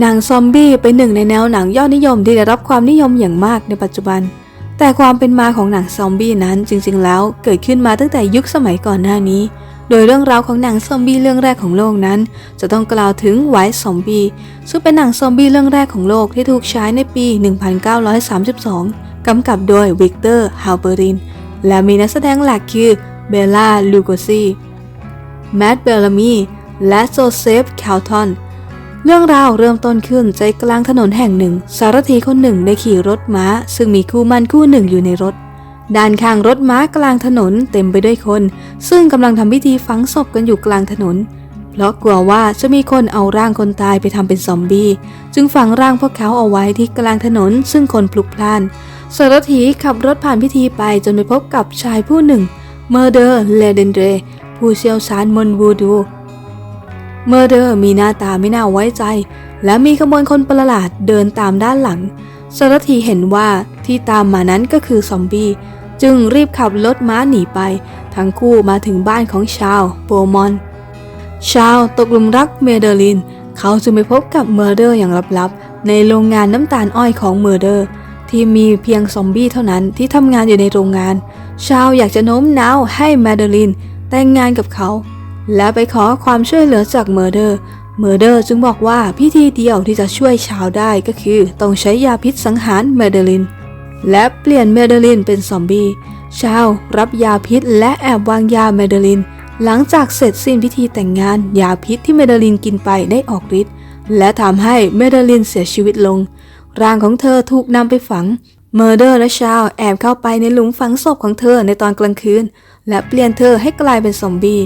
หนังซอมบี้เป็นหนึ่งในแนวหนังยอดนิยมที่ได้รับความนิยมอย่างมากในปัจจุบัน แต่ความเป็นมาของหนังซอมบี้นั้นจริงๆ แล้วเกิดขึ้นมาตั้งแต่ยุคสมัยก่อนหน้านี้ โดยเรื่องราวของหนังซอมบี้เรื่องแรกของโลกนั้น จะต้องกล่าวถึงไวท์ซอมบี้ซึ่งเป็นหนังซอมบี้เรื่องแรกของโลกที่ถูกฉายในปี 1932 กำกับโดยวิกเตอร์ ฮาลเบอริน และมีนักแสดงหลักคือเบลล่า ลูโกซีแมดเบลลามี และโจเซฟ แคลทอน เรื่องราวเริ่มต้นขึ้นใจกลางถนนแห่งหนึ่ง สารถีคนหนึ่งได้ขี่รถม้า ซึ่งมีคู่มันคู่หนึ่งอยู่ในรถ ด้านข้างรถม้ากลางถนนเต็มไปด้วยคน ซึ่งกำลังทำพิธีฝังศพกันอยู่กลางถนน เพราะกลัวว่าจะมีคนเอาร่างคนตายไปทำเป็นซอมบี้จึงฝังร่างพวกเขาเอาไว้ที่กลางถนน ซึ่งคนพลุกพล่านสารถีขับรถผ่านพิธีไปจนไปพบกับชายผู้หนึ่งเมอร์เดอร์เลเดนเดรผู้เชี่ยวชาญมนต์วูดู เมอร์เดอร์มีหน้าตาไม่น่าไว้ใจ และมีขบวนคนประหลาดเดินตามด้านหลังสารถีเห็นว่าที่ตามมานั้นก็คือซอมบี้ จึงรีบขับรถม้าหนีไป ทั้งคู่มาถึงบ้านของชาวโบมอน ชาวตกหลุมรักเมเดอลิน เขาจึงไปพบกับเมอร์เดอร์อย่างลับๆ ในโรงงานน้ำตาลอ้อยของเมอร์เดอร์ ที่มีเพียงซอมบี้เท่านั้นที่ทำงานอยู่ในโรงงาน ชาวอยากจะโน้มน้าวให้แมเดอลินแต่งงานกับเขา และไปขอความช่วยเหลือจากเมอร์เดอร์ เมอร์เดอร์จึงบอกว่าพิธีเดียวที่จะช่วยชาวได้ก็คือต้องใช้ยาพิษสังหารเมเดอลิน และเปลี่ยนเมเดอลินเป็นซอมบี้ชาวรับยาพิษและแอบวางยาเมเดอลิน หลังจากเสร็จสิ้นพิธีแต่งงานยาพิษที่เมเดอลินกินไปได้ออกฤทธิ์และทำให้เมเดอลินเสียชีวิตลง ร่างของเธอถูกนำไปฝังเมอร์เดอร์และชาวแอบเข้าไปในหลุมฝังศพของเธอในตอนกลางคืน และเปลี่ยนเธอให้กลายเป็นซอมบี้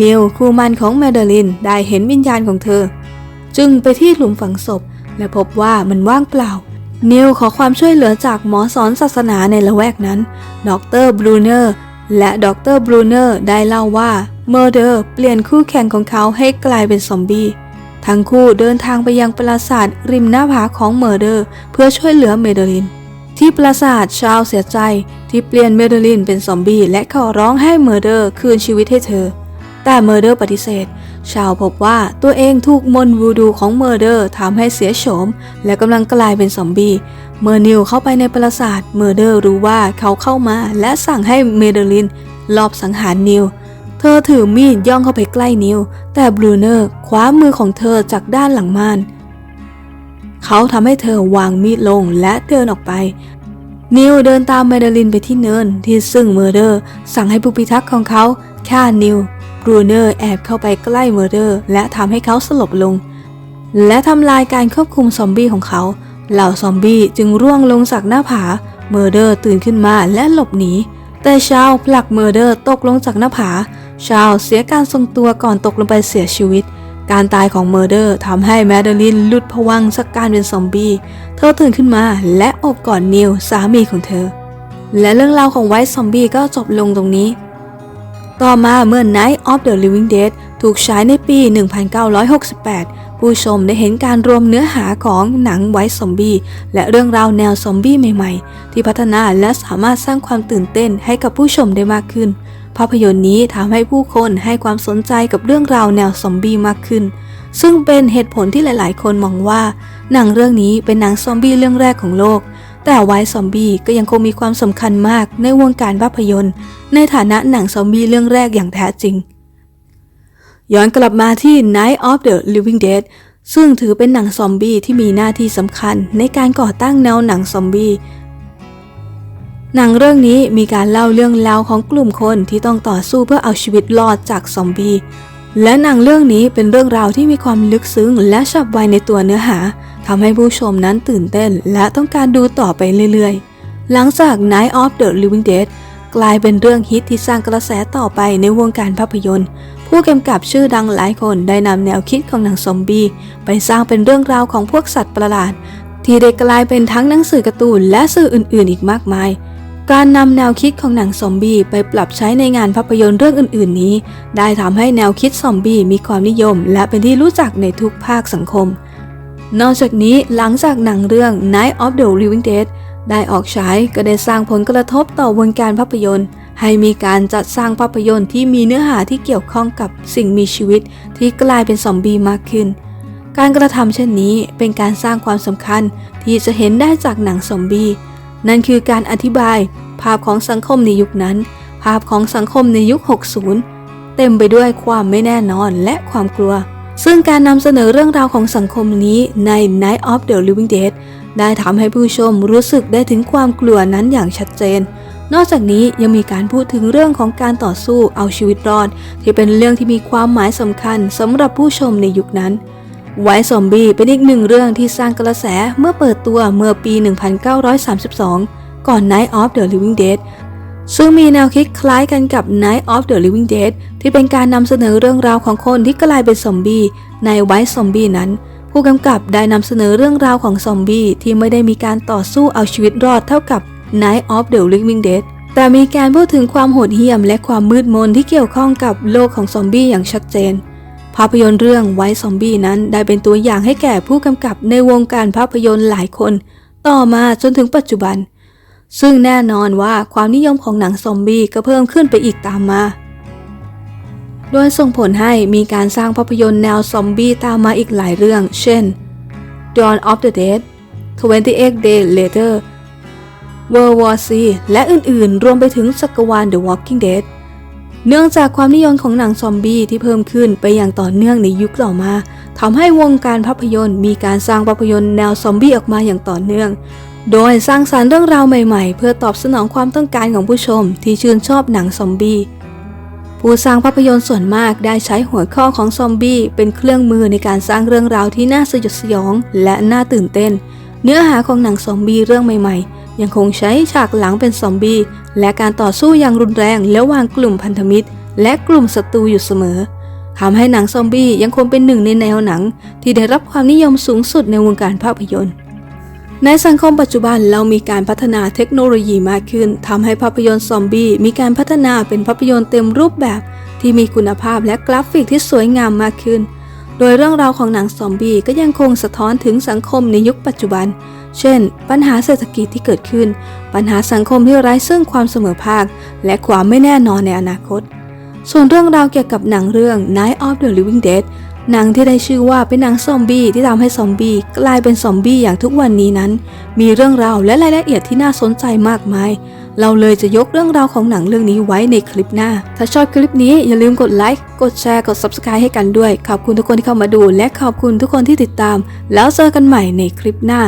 นิวคู่มันของเมเดอลินได้เห็นวิญญาณของเธอ จึงไปที่หลุมฝังศพ และพบว่ามันว่างเปล่า นิวขอความช่วยเหลือจากหมอสอนศาสนาในละแวกนั้น ดรบรูเนอร์ และดรบรูเนอร์ได้เล่าว่าเมอร์เดอร์เปลี่ยนคู่แข่งของเขาให้กลายเป็นซอมบี้ทั้งคู่เดินทางไปยังปราสาทริมหน้าผาของเมอร์เดอร์ เพื่อช่วยเหลือเมเดอลิน ที่ปราสาทชาวเสียใจที่เปลี่ยนเมเดอลินเป็นซอมบี้และขอร้องให้เมอร์เดอร์คืนชีวิตให้เธอ แต่เมอร์เดอร์ปฏิเสธ ชาวพบว่าตัวเองถูกมนต์วูดูของเมอร์เดอร์ทำให้เสียโฉม และกำลังกลายเป็นซอมบี้ เมื่อนิวเข้าไปในปราสาท เมอร์เดอร์รู้ว่าเขาเข้ามาและสั่งให้เมเดอลินลอบสังหารนิว เธอถือมีดย่องเข้าไปใกล้นิว แต่บรูเนอร์คว้ามือของเธอจากด้านหลังม่าน เขาทำให้เธอวางมีดลงและเดินออกไปนิวเดินตามเมเดลินไปที่เนินที่ซึ่งเมอร์เดอร์ สั่งให้ผู้พิทักษ์ของเขาฆ่านิว บรูเนอร์แอบเข้าไปใกล้เมอร์เดอร์และทำให้เขาสลบลง และทำลายการควบคุมซอมบี้ของเขา เหล่าซอมบี้จึงร่วงลงจากหน้าผา เมอร์เดอร์ตื่นขึ้นมาและหลบหนี แต่ชาวผลักเมอร์เดอร์ตกลงจากหน้าผา ชาวเสียการทรงตัวก่อนตกลงไปเสียชีวิต การตายของเมอร์เดอร์ทำให้แมดเดลินหลุดผวังจากการเป็นซอมบี้ เธอตื่นขึ้นมาและอบกอดนิวสามีของเธอและเรื่องราวของไวท์ซอมบี้ก็จบลงตรงนี้ ต่อมาเมื่อ Night of the Living Dead ถูกฉายในปี 1968 ผู้ชมได้เห็นการรวมเนื้อหาของหนังไวท์ซอมบี้และเรื่องราวแนวซอมบี้ใหม่ๆ ที่พัฒนาและสามารถสร้างความตื่นเต้นให้กับผู้ชมได้มากขึ้น ภาพยนตร์นี้ทำให้ผู้คนให้ความสนใจกับเรื่องราวแนวซอมบี้มากขึ้น ซึ่งเป็นเหตุผลที่หลายๆ คนมองว่า หนังเรื่องนี้เป็นหนังซอมบี้เรื่องแรกของโลก แต่ไวซอมบี้ก็ยังคงมีความสำคัญมากในวงการภาพยนตร์ ในฐานะหนังซอมบี้เรื่องแรกอย่างแท้จริง ย้อนกลับมาที่ Night of the Living Dead ซึ่งถือเป็นหนังซอมบี้ที่มีหน้าที่สำคัญในการก่อตั้งแนวหนังซอมบี้หนังเรื่องนี้มีการเล่าเรื่องราวของกลุ่มคนที่ต้องต่อสู้เพื่อเอาชีวิตรอดจากซอมบี้และหนังเรื่องนี้เป็นเรื่องราวที่มีความลึกซึ้งและฉับไวในตัวเนื้อหา ทำให้ผู้ชมนั้นตื่นเต้นและต้องการดูต่อไปเรื่อยๆ หลังจาก Night of the Living Dead กลายเป็นเรื่องฮิตที่สร้างกระแสต่อไปในวงการภาพยนตร์ ผู้กำกับชื่อดังหลายคนได้นำแนวคิดของหนังซอมบี้ไปสร้างเป็นเรื่องราวของพวกสัตว์ประหลาด ที่ได้กลายเป็นทั้งหนังสือการ์ตูนและสื่ออื่นๆ อีกมากมายการนำแนวคิดของหนังซอมบี้ไปปรับใช้ในงานภาพยนตร์เรื่องอื่น ๆ นี้ ได้ทำให้แนวคิดซอมบี้มีความนิยม และเป็นที่รู้จักในทุกภาคสังคม นอกจากนี้หลังจากหนังเรื่อง Night of the Living Dead ได้ออกฉายก็ได้สร้างผลกระทบต่อวงการภาพยนตร์ ให้มีการจัดสร้างภาพยนตร์ที่มีเนื้อหาที่เกี่ยวข้องกับสิ่งมีชีวิตที่กลายเป็นซอมบี้มากขึ้น การกระทำเช่นนี้เป็นการสร้างความสำคัญที่จะเห็นได้จากหนังซอมบี้นั่นคือการอธิบาย ภาพของสังคมในยุคนั้น ภาพของสังคมในยุค 60 เต็มไปด้วยความไม่แน่นอนและความกลัว ซึ่งการนำเสนอเรื่องราวของสังคมนี้ใน Night of the Living Dead ได้ทำให้ผู้ชมรู้สึกได้ถึงความกลัวนั้นอย่างชัดเจน นอกจากนี้ยังมีการพูดถึงเรื่องของการต่อสู้เอาชีวิตรอด ที่เป็นเรื่องที่มีความหมายสำคัญสำหรับผู้ชมในยุคนั้นไวซอมบี้เป็นอีกหนึ่งเรื่องที่สร้างกระแสเมื่อเปิดตัวเมื่อปี 1932 ก่อน Night of the Living Dead ซึ่งมีแนวคิดคล้ายกันกับ Night of the Living Dead ที่เป็นการนำเสนอเรื่องราวของคนที่กลายเป็นซอมบี้ในไวซอมบี้นั้น ผู้กำกับได้นำเสนอเรื่องราวของซอมบี้ที่ไม่ได้มีการต่อสู้เอาชีวิตรอดเท่ากับ Night of the Living Dead แต่มีการพูดถึงความโหดเหี้ยมและความมืดมนที่เกี่ยวข้องกับโลกของซอมบี้อย่างชัดเจน ภาพยนตร์เรื่องไวซอมบี้นั้นได้เป็นตัวอย่างให้แก่ผู้กำกับในวงการภาพยนตร์หลายคน ต่อมาจนถึงปัจจุบัน ซึ่งแน่นอนว่าความนิยมของหนังซอมบี้ก็เพิ่มขึ้นไปอีกตามมา โดยส่งผลให้มีการสร้างภาพยนตร์แนวซอมบี้ตามมาอีกหลายเรื่อง เช่น Dawn of the Dead 28 Days Later World War Z และอื่นๆ รวมไปถึงจักรวาล The Walking Dead เนื่องจากความนิยมของหนังซอมบี้ที่เพิ่มขึ้นไปอย่างต่อเนื่องในยุคต่อมาทำให้วงการภาพยนตร์มีการสร้างภาพยนตร์แนวซอมบี้ออกมาอย่างต่อเนื่อง โดยสร้างสารรค์เรื่องราวใหม่ๆ เพื่อตอบสนองความต้องการของผู้ชมที่ชื่นชอบหนังซอมบี้ผู้สร้างภาพยนตร์ส่วนมากได้ใช้หัวข้อของซอมบี้เป็นเครื่องมือในการสร้างเรื่องราวที่น่าสยดสยอง และน่าตื่นเต้น เนื้อหาของหนังซอมบี้เรื่องใหม่ๆ ยังคงใช้ฉากหลังเป็นซอมบี้และการต่อสู้อย่างรุนแรงระหว่างกลุ่มพันธมิตร และกลุ่มศัตรูอยู่เสมอทำให้หนังซอมบี้ยังคงเป็นหนึ่งในแนวหนัง ที่ได้รับความนิยมสูงสุดในวงการภาพยนตร์ ในสังคมปัจจุบันเรามีการพัฒนาเทคโนโลยีมากขึ้นทำให้ภาพยนตร์ซอมบี้มีการพัฒนาเป็นภาพยนตร์เต็มรูปแบบ ที่มีคุณภาพและกราฟิกที่สวยงามมากขึ้น โดยเรื่องราวของหนังซอมบี้ก็ยังคงสะท้อนถึงสังคมในยุคปัจจุบัน เช่น ปัญหาเศรษฐกิจที่เกิดขึ้น ปัญหาสังคมที่ไร้ซึ่งความเสมอภาค และความไม่แน่นอนในอนาคต ส่วนเรื่องราวเกี่ยวกับหนังเรื่อง Night of the Living Dead หนังที่ได้ชื่อว่าเป็นหนังซอมบี้ที่ทำให้ซอมบี้กลายเป็นซอมบี้อย่างทุกวันนี้นั้น มีเรื่องราวและรายละเอียดที่น่าสนใจมากมาย เราเลยจะยกเรื่องราวของหนังเรื่องนี้ไว้ในคลิปหน้า ถ้าชอบคลิปนี้อย่าลืมกดไลค์กดแชร์กด Subscribe ให้กันด้วย ขอบคุณทุกคนที่เข้ามาดู และขอบคุณทุกคนที่ติดตาม แล้วเจอกันใหม่ในคลิปหน้า